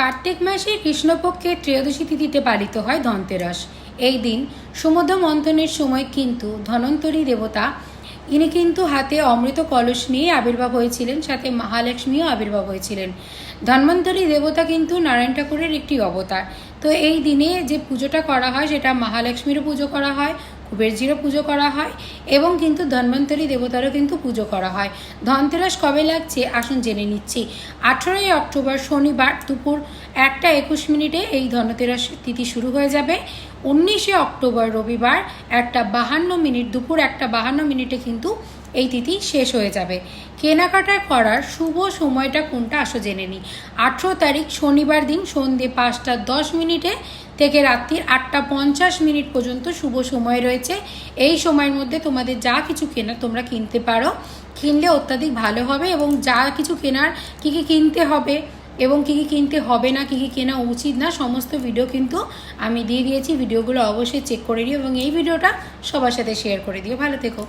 কার্তিক মাসে কৃষ্ণপক্ষের ত্রয়োদশী তিথিতে পালিত হয় ধনতেরাস। এই দিন সমুদ্র মন্থনের সময় কিন্তু ধনন্তরী দেবতা, ইনি কিন্তু হাতে অমৃত কলস নিয়ে আবির্ভাব হয়েছিলেন, সাথে মহালক্ষ্মীও আবির্ভাব হয়েছিলেন। ধন্বন্তরী দেবতা কিন্তু নারায়ণ ঠাকুরের একটি অবতার। তো এই দিনে যে পুজোটা করা হয়, সেটা মহালক্ষ্মীরও পুজো করা হয় কুবেরজিরও পুজো করা হয় এবং কিন্তু ধন্বন্তরী দেবতারও কিন্তু পুজো করা হয়। ধনতেরাস কবে লাগছে? আসুন জেনে নিচ্ছি। আঠেরোই অক্টোবর শনিবার দুপুর একটা একুশ মিনিটে এই ধনতেরাস তিথি শুরু হয়ে যাবে। উনিশে অক্টোবর রবিবার একটা বাহান্ন মিনিট, দুপুর একটা বাহান্ন মিনিটে কিন্তু এই তিথি শেষ হয়ে যাবে। কেনাকাটা করার শুভ সময়টা কোনটা আসো জেনে নিই আঠেরো তারিখ শনিবার দিন সন্ধে পাঁচটা দশ মিনিটে থেকে রাত্রির আটটা পঞ্চাশ মিনিট পর্যন্ত শুভ সময় রয়েছে। এই সময়ের মধ্যে তোমাদের যা কিছু কেনার তোমরা কিনতে পারো। কিনলে অত্যাধিক ভালো হবে এবং যা কিছু কেনার কী কী কিনতে হবে এবং কী কী কিনতে হবে না, কী কী কেনা উচিত না, সমস্ত ভিডিও কিন্তু আমি দিয়ে দিয়েছি। ভিডিওগুলো অবশ্যই চেক করে নিও এবং এই ভিডিওটা সবার সাথে শেয়ার করে দিও। ভালো থেকো।